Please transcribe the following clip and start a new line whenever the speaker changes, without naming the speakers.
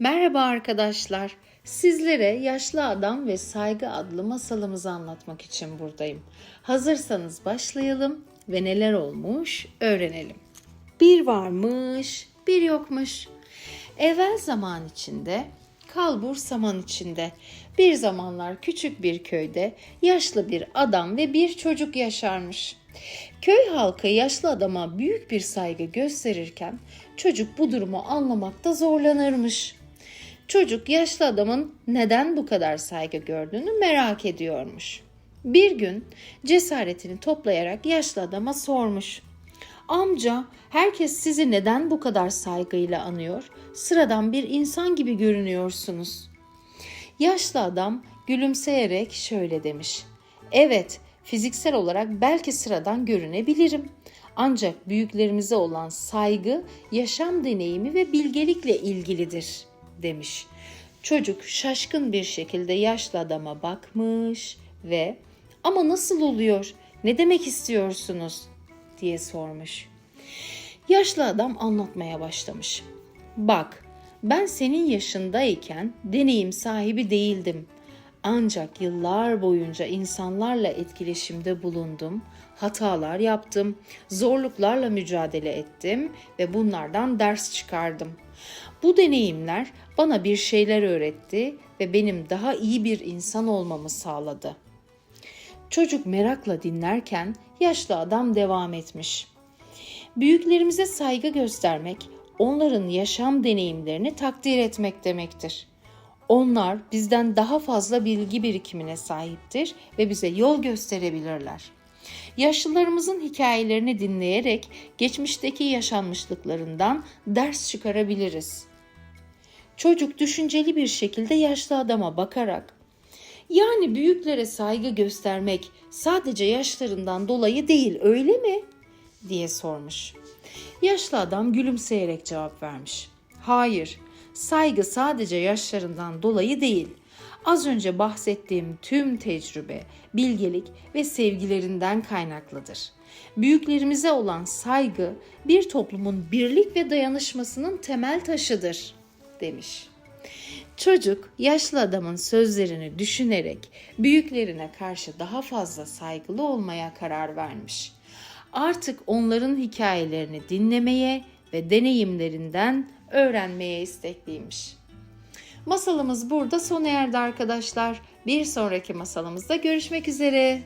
Merhaba arkadaşlar. Sizlere Yaşlı Adam ve Saygı adlı masalımızı anlatmak için buradayım. Hazırsanız başlayalım ve neler olmuş öğrenelim. Bir varmış, bir yokmuş. Evvel zaman içinde, kalbur saman içinde. Bir zamanlar küçük bir köyde yaşlı bir adam ve bir çocuk yaşarmış. Köy halkı yaşlı adama büyük bir saygı gösterirken çocuk bu durumu anlamakta zorlanırmış. Çocuk yaşlı adamın neden bu kadar saygı gördüğünü merak ediyormuş. Bir gün cesaretini toplayarak yaşlı adama sormuş. Amca, herkes sizi neden bu kadar saygıyla anıyor? Sıradan bir insan gibi görünüyorsunuz. Yaşlı adam gülümseyerek şöyle demiş. Evet, fiziksel olarak belki sıradan görünebilirim. Ancak büyüklerimize olan saygı, yaşam deneyimi ve bilgelikle ilgilidir, demiş. Çocuk şaşkın bir şekilde yaşlı adama bakmış ve "Ama nasıl oluyor? Ne demek istiyorsunuz?" diye sormuş. Yaşlı adam anlatmaya başlamış. Bak, ben senin yaşındayken deneyim sahibi değildim. Ancak yıllar boyunca insanlarla etkileşimde bulundum, hatalar yaptım, zorluklarla mücadele ettim ve bunlardan ders çıkardım. Bu deneyimler bana bir şeyler öğretti ve benim daha iyi bir insan olmamı sağladı. Çocuk merakla dinlerken yaşlı adam devam etmiş. Büyüklerimize saygı göstermek, onların yaşam deneyimlerini takdir etmek demektir. Onlar bizden daha fazla bilgi birikimine sahiptir ve bize yol gösterebilirler. Yaşlılarımızın hikayelerini dinleyerek geçmişteki yaşanmışlıklarından ders çıkarabiliriz. Çocuk düşünceli bir şekilde yaşlı adama bakarak yani büyüklere saygı göstermek sadece yaşlarından dolayı değil öyle mi? diye sormuş. Yaşlı adam gülümseyerek cevap vermiş. Hayır, saygı sadece yaşlarından dolayı değil. Az önce bahsettiğim tüm tecrübe, bilgelik ve sevgilerinden kaynaklıdır. Büyüklerimize olan saygı bir toplumun birlik ve dayanışmasının temel taşıdır demiş. Çocuk yaşlı adamın sözlerini düşünerek büyüklerine karşı daha fazla saygılı olmaya karar vermiş. Artık onların hikayelerini dinlemeye ve deneyimlerinden öğrenmeye istekliymiş. Masalımız burada sona erdi arkadaşlar. Bir sonraki masalımızda görüşmek üzere.